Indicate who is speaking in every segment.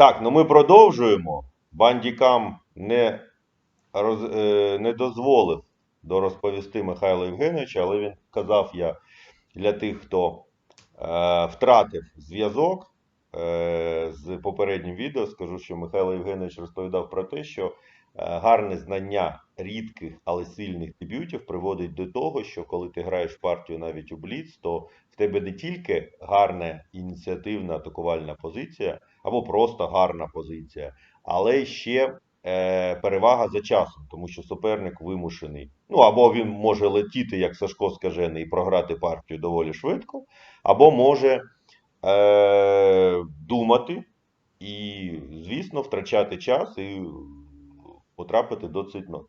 Speaker 1: Так, ну ми продовжуємо. Бандікам не, роз, е, не дозволив дорозповісти Михайло Євгенович, але він казав я для тих, хто е, втратив зв'язок е, з попереднім відео, скажу, що Михайло Євгенович розповідав про те, що е, гарне знання рідких, але сильних дебютів приводить до того, що коли ти граєш партію навіть у Бліц, то в тебе не тільки гарна ініціативна атакувальна позиція, або просто гарна позиція, але ще е, перевага за часом, тому що суперник вимушений. Ну або він може летіти, як Сашко скажений, і програти партію доволі швидко, або може е, думати і, звісно, втрачати час і потрапити до цитнот.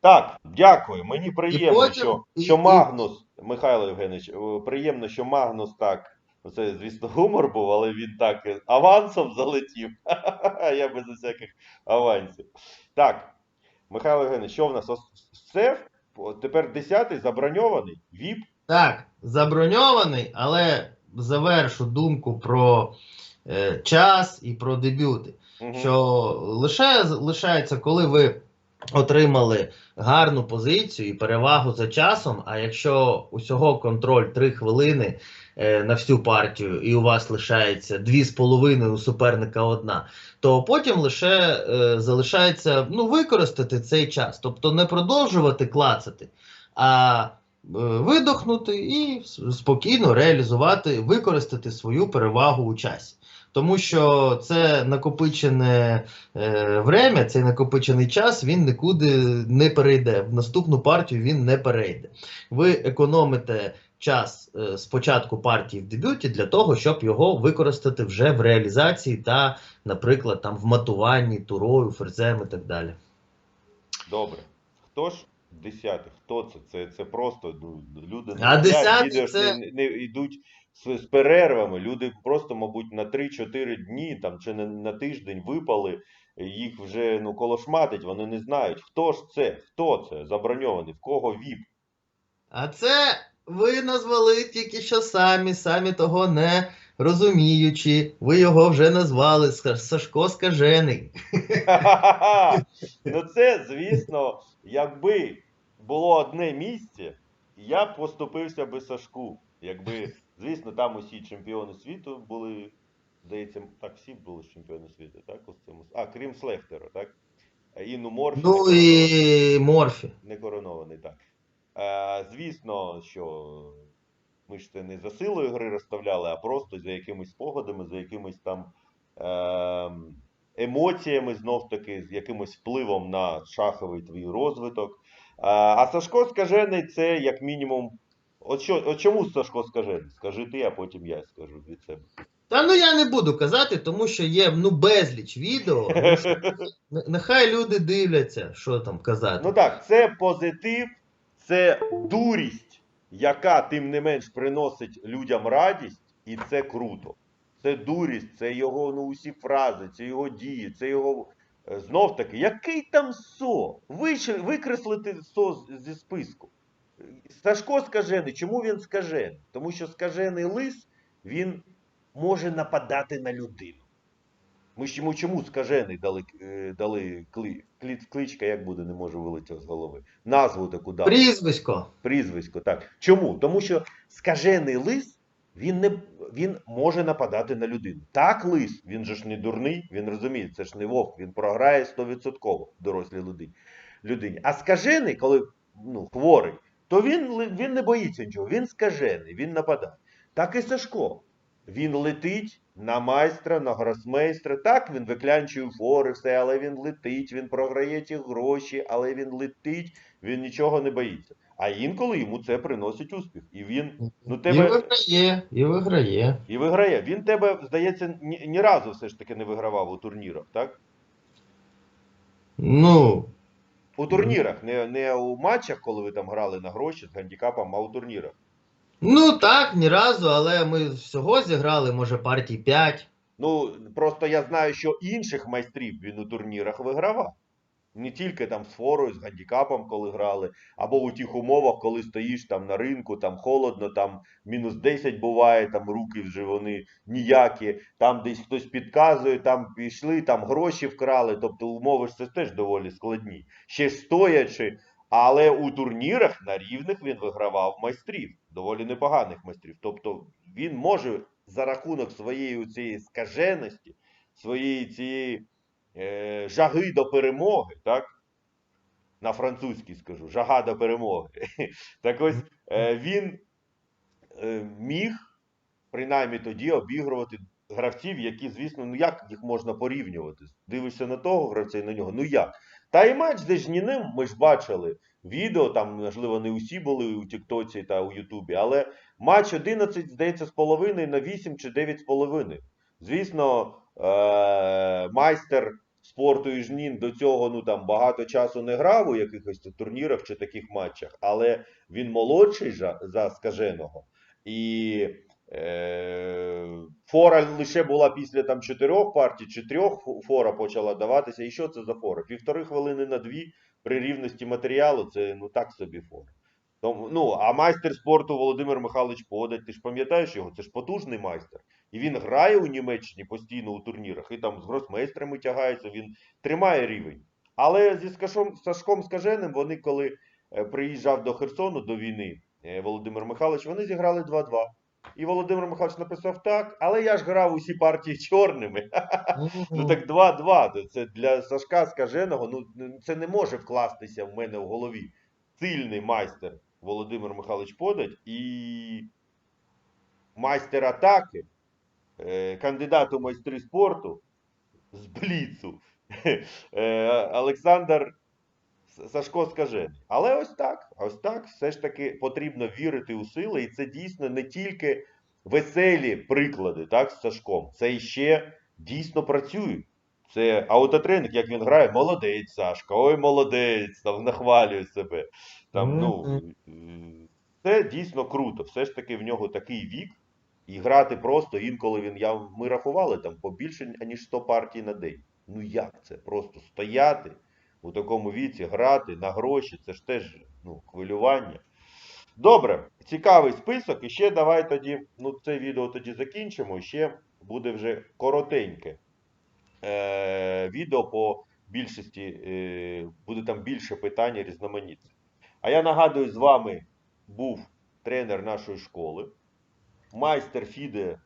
Speaker 1: Так, дякую. Мені приємно, що, що Магнус, Михайло Євгенович, е, приємно, що Магнус так. Ну, Це, звісно, гумор був, але він так авансом залетів. Я без усяких авансів. Так, Михайло Євгенович, що в нас? Все? Тепер 10-й заброньований? ВІП?
Speaker 2: Так, заброньований, але завершу думку про е, час і про дебюти.
Speaker 1: Мгм.
Speaker 2: Що лише лишається, коли ви отримали гарну позицію і перевагу за часом. А якщо усього контроль 3 хвилини е, на всю партію, і у вас лишається 2,5, у суперника одна, то потім лише е, залишається ну, використати цей час, тобто не продовжувати клацати, а е, видохнути і спокійно реалізувати, використати свою перевагу у часі. Тому що це накопичене е, время, цей накопичений час, він нікуди не перейде. В наступну партію він не перейде. Ви економите час е, з партії в дебюті для того, щоб його використати вже в реалізації та, наприклад, там в матуванні, турою, ферзем і так далі.
Speaker 1: Добре. Хто ж 10 Хто це? Це, це просто ну, люди не
Speaker 2: А
Speaker 1: сидять,
Speaker 2: 10-й
Speaker 1: відео
Speaker 2: це-
Speaker 1: не, не йдуть з, з перервами. Люди просто, мабуть, на 3-4 дні там, чи на, на тиждень випали, їх вже ну, колошматить, вони не знають. Хто ж це? Хто це? Заброньований? В кого ВІП?
Speaker 2: А це ви назвали тільки що самі, самі того не розуміючи. Ви його вже назвали Сашко Скажений.
Speaker 1: Ну це, звісно, якби було одне місце, я б поступився би Сашку. Якби, звісно, там усі чемпіони світу були, здається, так, всі були чемпіони світу, так? Ось цьому. А, крім Слехтера, так? Інну Морфі.
Speaker 2: Ну і Морфі.
Speaker 1: Не коронований, так. Е, звісно, що ми ж це не за силою гри розставляли, а просто за якимись спогадами, за якимись там ем, емоціями, знов таки, з якимось впливом на шаховий твій розвиток. Е, а Сашко Скажений це як мінімум. От, що, от чому Сашко Скажений? Скажи ти, а потім я скажу від себе.
Speaker 2: Та ну я не буду казати, тому що є ну безліч відео. Нехай люди дивляться, що там казати.
Speaker 1: Ну так, це позитив, це дурість, яка тим не менш приносить людям радість, і це круто. Це дурість, це його ну, усі фрази, це його дії, це його. е, Знов таки, який там со? Викреслити со зі списку. Сашко скажений. Чому він скажений? Тому що скажений лис він може нападати на людину. Ми ж йому чому скажений дали, е, дали кли, кличка, як буде, не можу вилетіти з голови. Назву таку дали.
Speaker 2: Прізвисько.
Speaker 1: Прізвисько, так. Чому? Тому що скажений лис, він, не, він може нападати на людину. Так, лис, він же ж не дурний, він розуміє, це ж не вовк, він програє 100% дорослій людині. людині. А скажений, коли ну, хворий, то він, він не боїться нічого, він скажений, він нападає. Так і Сашко. Він летить на майстра, на гросмейстра. Так, він виклянчує фори, все, але він летить, він програє ті гроші, але він летить, він нічого не боїться. А інколи йому це приносить успіх. І він Ну,
Speaker 2: І виграє, і виграє.
Speaker 1: і виграє. Він тебе, здається, ні, ні разу все ж таки не вигравав у турнірах, так?
Speaker 2: Ну,
Speaker 1: У турнірах, не, не у матчах, коли ви там грали на гроші з гандікапом, а у турнірах.
Speaker 2: Ну так, ні разу, але ми всього зіграли, може, партій 5.
Speaker 1: Ну, просто я знаю, що інших майстрів він у турнірах вигравав. Не тільки там з форою, з гандікапом, коли грали, або у тих умовах, коли стоїш там на ринку, там холодно, там мінус 10 буває, там руки вже вони ніякі, там десь хтось підказує, там пішли, там гроші вкрали. Тобто умови ж це теж доволі складні. Ще стоячи, але у турнірах на рівних він вигравав майстрів, доволі непоганих майстрів. Тобто він може за рахунок своєї цієї скаженості, своєї цієї е, жаги до перемоги, так? На французькій скажу, жага до перемоги. Так ось е, він е, міг принаймні тоді обігрувати гравців, які, звісно, ну як їх можна порівнювати? Дивишся на того гравця і на нього. Ну як? Та і матч з Жніним ми ж бачили відео, там, можливо, не усі були у Тіктоці та у Ютубі, але матч 11, здається, з половиною на 8 чи 9 з половиною. Звісно, е- майстер спорту Іжнін до цього ну, там, багато часу не грав у якихось турнірах чи таких матчах, але він молодший за, скаженого. І фора лише була після там, чотирьох партій чи трьох фора почала даватися. І що це за фора? Півтори хвилини на дві при рівності матеріалу це ну так собі фора. Тому, ну, а майстер спорту Володимир Михайлович Подать, ти ж пам'ятаєш його? Це ж потужний майстер. І він грає у Німеччині постійно у турнірах, і там з гросмейстрами тягається, він тримає рівень. Але зі Скашом, Сашком Скаженим вони, коли е, приїжджав до Херсону до війни, е, Володимир Михайлович, вони зіграли 2-2. І Володимир Михайлович написав так, але я ж грав усі партії чорними. Ну так 2-2. Це для Сашка Скаженого, ну це не може вкластися в мене в голові. Сильний майстер Володимир Михайлович Подать і майстер атаки, е, кандидат у майстри спорту з Бліцу е, Олександр Сашко Скажений. Але ось так, ось так, все ж таки потрібно вірити у сили, і це дійсно не тільки веселі приклади, так, з Сашком, це іще дійсно працюють. Це аутотренинг, як він грає, молодець, Сашка, ой, молодець, там нахвалює себе. Там, ну, це дійсно круто. Все ж таки в нього такий вік, і грати просто інколи він. Я, ми рахували там побільше, ніж 100 партій на день. Ну як це? Просто стояти у такому віці, грати на гроші, це ж теж ну, хвилювання. Добре, цікавий список. І ще давай тоді, ну, це відео тоді закінчимо. Ще буде вже коротеньке е, відео по більшості, е, буде там більше питань різноманітних. А я нагадую, з вами був тренер нашої школи, майстер Фіде,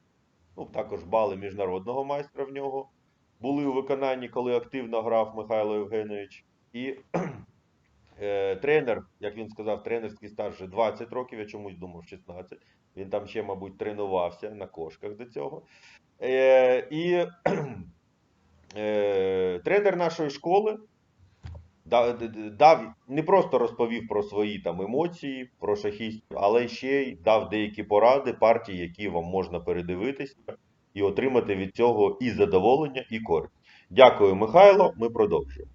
Speaker 1: ну, також бали міжнародного майстра в нього. Були у виконанні, коли активно грав Михайло Євгенович. І е, тренер, як він сказав, тренерський стаж вже 20 років, я чомусь думав 16. Він там ще, мабуть, тренувався на кошках до цього. Е, і е, тренер нашої школи дав, не просто розповів про свої там емоції, про шахістів, але ще й дав деякі поради, партії, які вам можна передивитися і отримати від цього і задоволення, і користь. Дякую, Михайло. Ми продовжуємо.